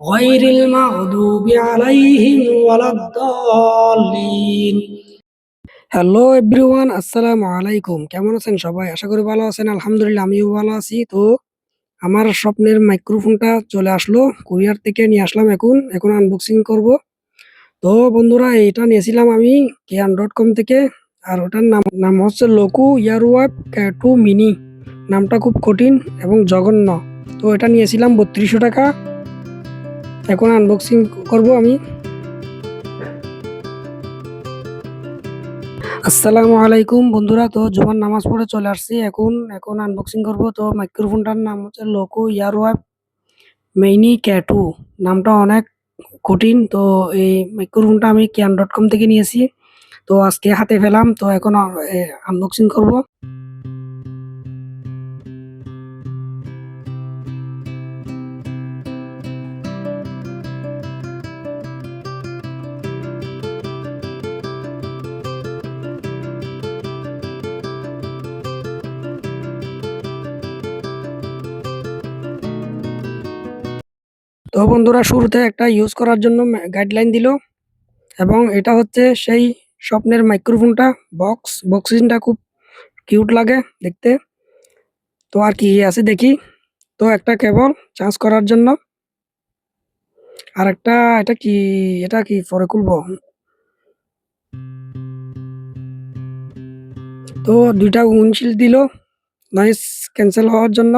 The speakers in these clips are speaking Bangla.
غير المغضوب عليهم ولا الضالين হ্যালো এভরিওয়ান আসসালামু আলাইকুম কেমন আছেন সবাই আশা করি ভালো আছেন আলহামদুলিল্লাহ আমিও ভালো আছি তো আমার স্বপ্নের মাইক্রোফোনটা চলে আসলো কুরিয়ার থেকে নিয়ে আসলাম এখন এখন আনবক্সিং করব তো বন্ধুরা এটা নিয়েছিলাম আমি কেয়ান ডট কম থেকে আর ওটার নাম নাম হচ্ছে লোকু ইয়ারওয়াব টু মিনি নামটা খুব কঠিন এবং জঘন্য তো এটা নিয়েছিলাম বত্রিশশো টাকা এখন আনবক্সিং করব আমি। আসসালামু আলাইকুম বন্ধুরা, তো জুমার নামাজ পড়ে চলে আসছি এখন। এখন আনবক্সিং করব, তো মাইক্রোফোনটার নাম হচ্ছে লোকো ইয়ারওয়াব মেইনি ক্যাটু নামটা অনেক কঠিন, তো এই মাইক্রোফোনটা আমি ক্যান ডট কম থেকে নিয়েছি। তো আজকে হাতে পেলাম, তো এখন আনবক্সিং করব। তো বন্ধুরা, শুরুতে একটা ইউজ করার জন্য গাইডলাইন দিল এবং এটা হচ্ছে সেই স্বপ্নের মাইক্রোফোনটা বক্স বক্সিংটা খুব কিউট লাগে দেখতে। তো আর কি আছে দেখি। তো একটা কেবল চার্জ করার জন্য। আর একটা এটা কি এটা কি পরে খুলবো? তো দুইটা উইন্ডশিল্ড দিল নয়েস ক্যান্সেল হওয়ার জন্য।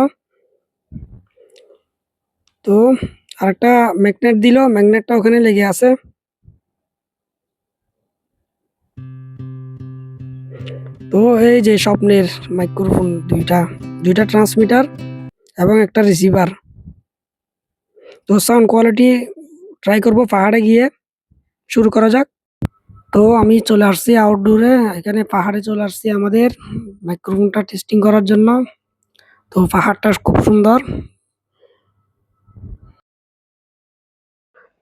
তো আরেকটা ম্যাগনেট দিল ম্যাগনেটটা ওখানে লেগে আছে। তো এই যে স্বপ্নের মাইক্রোফোন দুইটা দুইটা ট্রান্সমিটার এবং একটা রিসিভার তো সাউন্ড কোয়ালিটি ট্রাই করব পাহাড়ে গিয়ে, শুরু করা যাক। তো আমি চলে আসছি আউটডোরে এখানে পাহাড়ে চলে আসছি আমাদের মাইক্রোফোনটা টেস্টিং করার জন্য। তো পাহাড়টা খুব সুন্দর।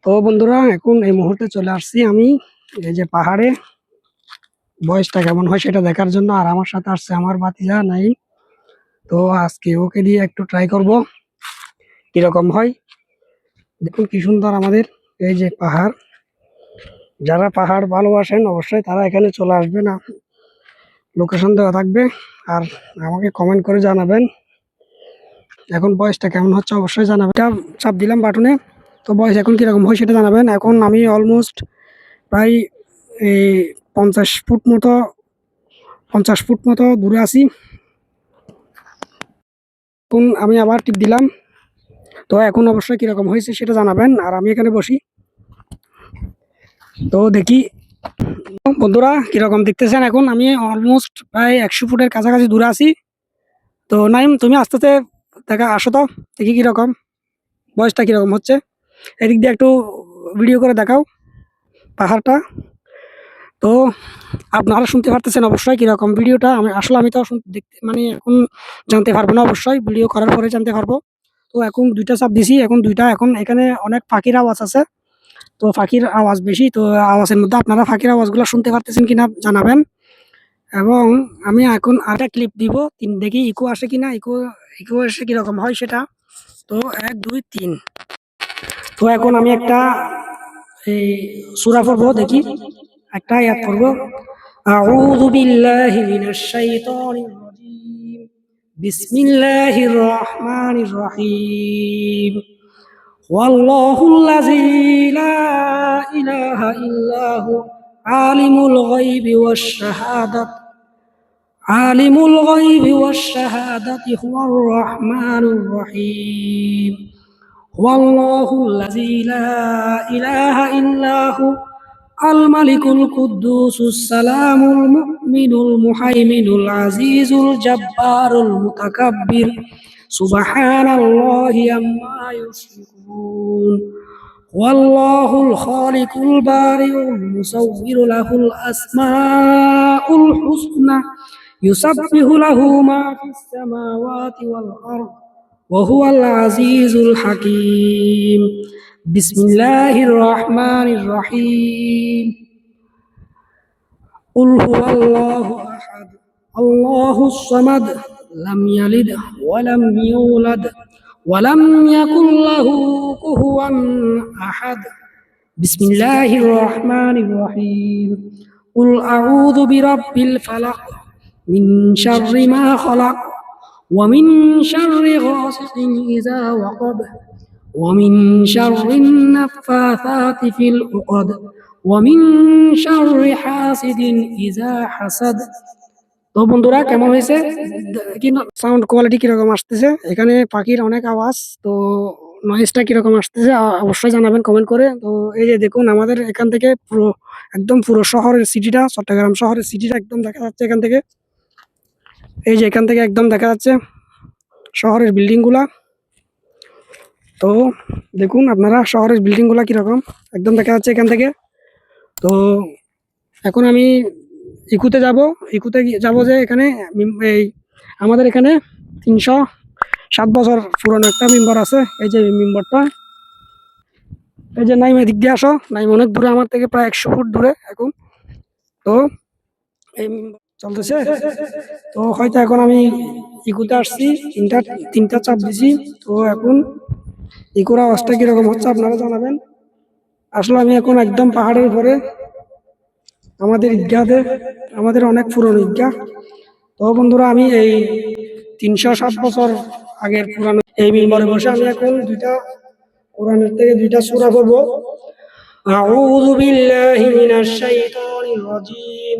তো বন্ধুরা, এখন এই মুহূর্তে চলে আসছি আমি, এই যে পাহাড়ে। বয়সটা কেমন হয় সেটা দেখার জন্য, আর আমার সাথে আসছে আমার বাতিজা নাই তো আজকে ওকে দিয়ে একটু ট্রাই করব, কীরকম হয়। দেখুন কি সুন্দর আমাদের এই যে পাহাড়। যারা পাহাড় ভালোবাসেন, অবশ্যই তারা এখানে চলে আসবে না লোকেশন দেওয়া থাকবে, আর আমাকে কমেন্ট করে জানাবেন। এখন বয়সটা কেমন হচ্ছে অবশ্যই জানাবেন। চাপ দিলাম বাটনে। তো বয়স এখন কীরকম হয় সেটা জানাবেন। এখন আমি অলমোস্ট প্রায় এই পঞ্চাশ ফুট মতো, পঞ্চাশ ফুট মতো দূরে আছি। এখন আমি আবার টিপ দিলাম। তো এখন অবশ্যই কীরকম হয়েছে সেটা জানাবেন আর আমি এখানে বসি। তো দেখি, বন্ধুরা কীরকম দেখতেছেন এখন। আমি অলমোস্ট প্রায় একশো ফুটের কাছাকাছি দূরে আছি। তো নাইম, তুমি আস্তে আস্তে দেখা, আসো তো, দেখি কীরকম, বয়সটা কীরকম হচ্ছে। এদিক দিয়ে একটু ভিডিও করে দেখাও, পাহাড়টা। তো আপনারা শুনতে পারতেছেন অবশ্যই কীরকম ভিডিওটা আমি আসলে আমি তো দেখতে মানে এখন জানতে পারব না অবশ্যই ভিডিও করার পরে জানতে পারব। তো এখন দুইটা চাপ দিছি, এখন দুইটা, এখন এখানে অনেক পাখির আওয়াজ আছে। তো পাখির আওয়াজ বেশি, তো আওয়াজের মধ্যে আপনারা পাখির আওয়াজগুলো শুনতে পারতেছেন কিনা জানাবেন। এবং আমি এখন আরেকটা ক্লিপ দিব, তিন দেখি ইকো আসে কিনা ইকো ইকো এসে কীরকম হয় সেটা। তো এক, দুই, তিন। তো এখন আমি একটা এই সুরা পড়বো দেখি একটা ইয়াদ করবো أعوذ بالله من الشيطان الرجيم بسم الله الرحمن الرحيم والله الذي لا إله إلا هو عالم الغيب والشهادة عالم الغيب والشهادة هو الرحمن الرحيم والله الذي لا إله إلا هو الملك القدوس السلام المؤمن المهيمن العزيز الجبار المتكبر. سبحان الله عما يشركون. والله الخالق البارئ المصور له الأسماء الحسنى يسبح له ما في السماوات والأرض. وهو العزيز الحكيم. بسم الله الرحمن الرحيم. قل هو الله أحد الله الصمد لم يلد ولم يولد ولم يكن له كفوا أحد. بسم الله الرحمن الرحيم. قل أعوذ برب الفلق من شر ما خلق ومن شر غاسق إذا وقب ومن شر النفاثات في العقد ومن شر حاسد إذا حسد তো বন্ধুরা কেমন হয়েছে কি সাউন্ড কোয়ালিটি কিরকম আসতেছে এখানে পাখির অনেক আওয়াজ তো নয়েজটা কিরকম আসতেছে আ- অবশ্যই জানাবেন কমেন্ট করে তো এই যে দেখুন আমাদের এখান থেকে পুরো একদম পুরো শহরের সিটিটা চট্টগ্রাম শহরের সিটিটা একদম দেখা যাচ্ছে এখান থেকে এই যে এখান থেকে একদম দেখা যাচ্ছে শহরের বিল্ডিংগুলা। তো দেখুন আপনারা শহরের বিল্ডিংগুলা কীরকম, একদম দেখা যাচ্ছে এখান থেকে। তো এখন আমি ইকুতে যাব ইকুতে যাব যে এখানে এই আমাদের এখানে তিনশো সাত বছর পুরনো একটা মেম্বার আছে, এই যে মেম্বারটা। এই যে নাইম, এদিক দিয়ে আসো। নাইম অনেক দূরে, আমার থেকে প্রায় একশো ফুট দূরে এখন। তো এই চলতেছে। তো হয়তো এখন আমি ইকুতে আসছি, তিনটা তিনটা চাপ দিছি। তো এখন ইকুর আওয়াজটা কীরকম হচ্ছে আপনারা জানাবেন। আসলে আমি এখন একদম পাহাড়ের উপরে। আমাদের ঈদগাহতে, আমাদের অনেক পুরনো ঈদগাহ। তো বন্ধুরা, আমি এই তিনশো সাত বছর আগের পুরানো এই মিম্বরে বসে আমি এখন দুইটা কোরআনের থেকে দুইটা সূরা পড়ব। আউযু বিল্লাহি মিনাশ শাইতানির রাজীম।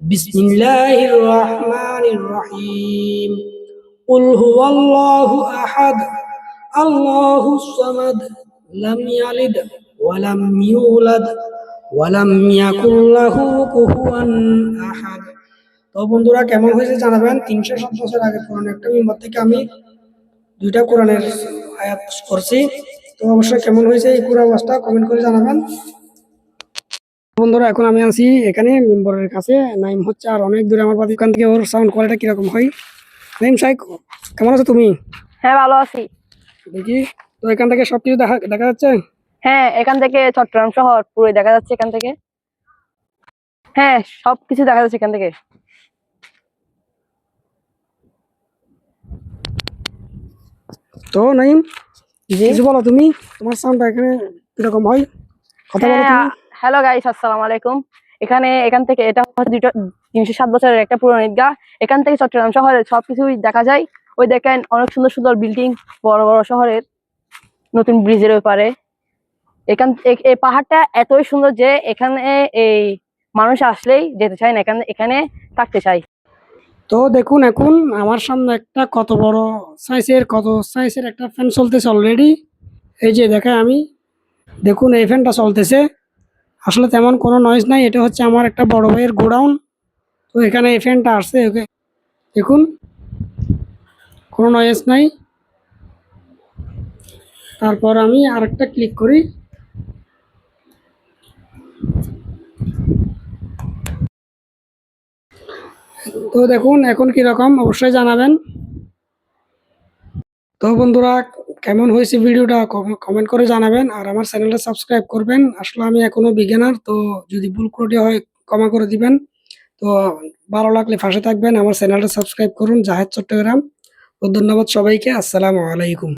بسم الله الرحمن الرحيم قل هو الله أحد الله الصمد لم يلد ولم يولد ওয়ালাম ইয়াকুল লাহু কুফুয়ান আহাদ তো বন্ধুরা কেমন হয়েছে জানাবেন তিনশো সাত বছর আগে পুরানো একটা মেম্বার থেকে আমি দুইটা কোরআনের আয়াত করছি তো অবশ্যই কেমন হয়েছে এই পুরো আওয়াজটা কমেন্ট করে জানাবেন বন্ধুরা এখন আমি আছি এখানে মেম্বরের কাছে। নাইম হচ্ছে আর অনেক দূরে আমার বাড়ির ওখান থেকে ওর সাউন্ড কোয়ালিটি কীরকম হয়। নাইম সাহেব কেমন আছো তুমি? হ্যাঁ ভালো আছি। দেখি তো এখান থেকে সবকিছু দেখা দেখা যাচ্ছে? হ্যাঁ এখান থেকে চট্টগ্রাম শহর পুরো দেখা যাচ্ছে এখান থেকে। হ্যাঁ সবকিছু দেখা যাচ্ছে এখান থেকে। তো নাইম জি। কিছু বলো তুমি তোমার সাউন্ডটা এখানে কীরকম হয়? কথা বলো তুমি। হ্যাঁ হ্যালো গাইস আসসালামু আলাইকুম। এখানে এখান থেকে এটা হচ্ছে দুটো তিনশো সাত বছরের একটা পুরনো ঈদগাহ এখান থেকে চট্টগ্রাম শহরের সবকিছুই দেখা যায়। ওই দেখেন অনেক সুন্দর সুন্দর বিল্ডিং বড় বড় শহরের নতুন ব্রিজের ওপারে। এখান এই পাহাড়টা এতই সুন্দর যে এখানে এই মানুষ আসলেই যেতে চায় না, এখানে এখানে থাকতে চাই তো দেখুন এখন আমার সামনে একটা কত বড় সাইজের কত সাইজের একটা ফ্যান চলতেছে অলরেডি এই যে দেখায় আমি, দেখুন এই ফ্যানটা চলতেছে। আসলে তেমন কোনো নয়েজ নাই, এটা হচ্ছে আমার একটা বড় ভাইয়ের গোডাউন। তো এখানে এই ফ্যানটা আসছে, ওকে। দেখুন, কোনো নয়েজ নাই। তারপর আমি আরেকটা ক্লিক করি। তো দেখুন, এখন কীরকম, অবশ্যই জানাবেন। তো বন্ধুরা কেমন হয়েছে ভিডিওটা কমেন্ট করে জানাবেন আর আমার চ্যানেলটা সাবস্ক্রাইব করবেন। আসলে আমি এখনও বিজ্ঞানার তো যদি ভুল করে হয় ক্ষমা করে দিবেন। তো ভালো লাগলে ফাঁসে থাকবেন, আমার চ্যানেলটা সাবস্ক্রাইব করুন, জাহেদ চট্টগ্রাম। তো ধন্যবাদ সবাইকে, আসসালামু আলাইকুম।